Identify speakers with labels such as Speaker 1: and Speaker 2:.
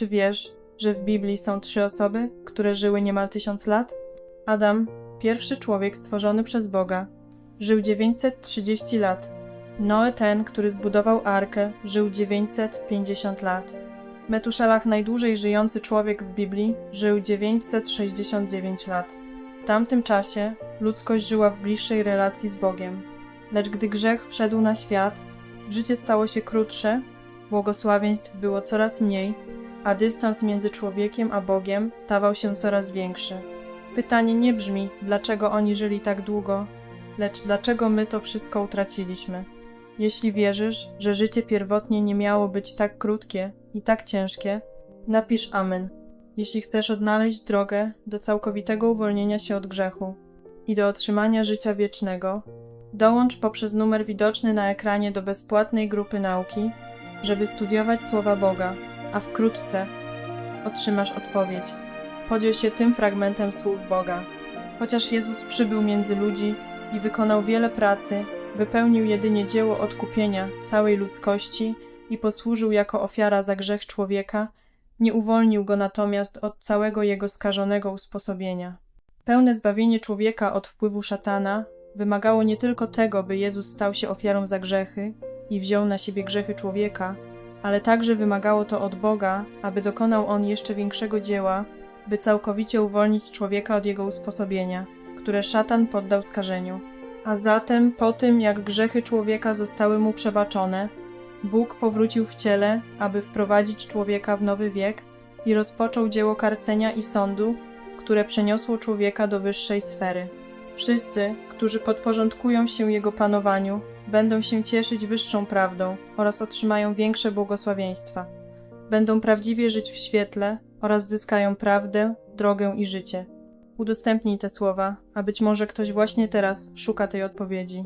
Speaker 1: Czy wiesz, że w Biblii są trzy osoby, które żyły niemal tysiąc lat? Adam, pierwszy człowiek stworzony przez Boga, żył 930 lat. Noe ten, który zbudował arkę, żył 950 lat. Metuszelach, najdłużej żyjący człowiek w Biblii, żył 969 lat. W tamtym czasie ludzkość żyła w bliższej relacji z Bogiem. Lecz gdy grzech wszedł na świat, życie stało się krótsze, błogosławieństw było coraz mniej, a dystans między człowiekiem a Bogiem stawał się coraz większy. Pytanie nie brzmi, dlaczego oni żyli tak długo, lecz dlaczego my to wszystko utraciliśmy. Jeśli wierzysz, że życie pierwotnie nie miało być tak krótkie i tak ciężkie, napisz Amen. Jeśli chcesz odnaleźć drogę do całkowitego uwolnienia się od grzechu i do otrzymania życia wiecznego, dołącz poprzez numer widoczny na ekranie do bezpłatnej grupy nauki, żeby studiować Słowa Boga, a wkrótce otrzymasz odpowiedź. Podziel się tym fragmentem słów Boga. Chociaż Jezus przybył między ludzi i wykonał wiele pracy, wypełnił jedynie dzieło odkupienia całej ludzkości i posłużył jako ofiara za grzech człowieka, nie uwolnił go natomiast od całego jego skażonego usposobienia. Pełne zbawienie człowieka od wpływu szatana wymagało nie tylko tego, by Jezus stał się ofiarą za grzechy i wziął na siebie grzechy człowieka, ale także wymagało to od Boga, aby dokonał on jeszcze większego dzieła, by całkowicie uwolnić człowieka od jego usposobienia, które szatan poddał skażeniu. A zatem, po tym jak grzechy człowieka zostały mu przebaczone, Bóg powrócił w ciele, aby wprowadzić człowieka w nowy wiek i rozpoczął dzieło karcenia i sądu, które przeniosło człowieka do wyższej sfery. Wszyscy, którzy podporządkują się jego panowaniu, będą się cieszyć wyższą prawdą oraz otrzymają większe błogosławieństwa. Będą prawdziwie żyć w świetle oraz zyskają prawdę, drogę i życie. Udostępnij te słowa, a być może ktoś właśnie teraz szuka tej odpowiedzi.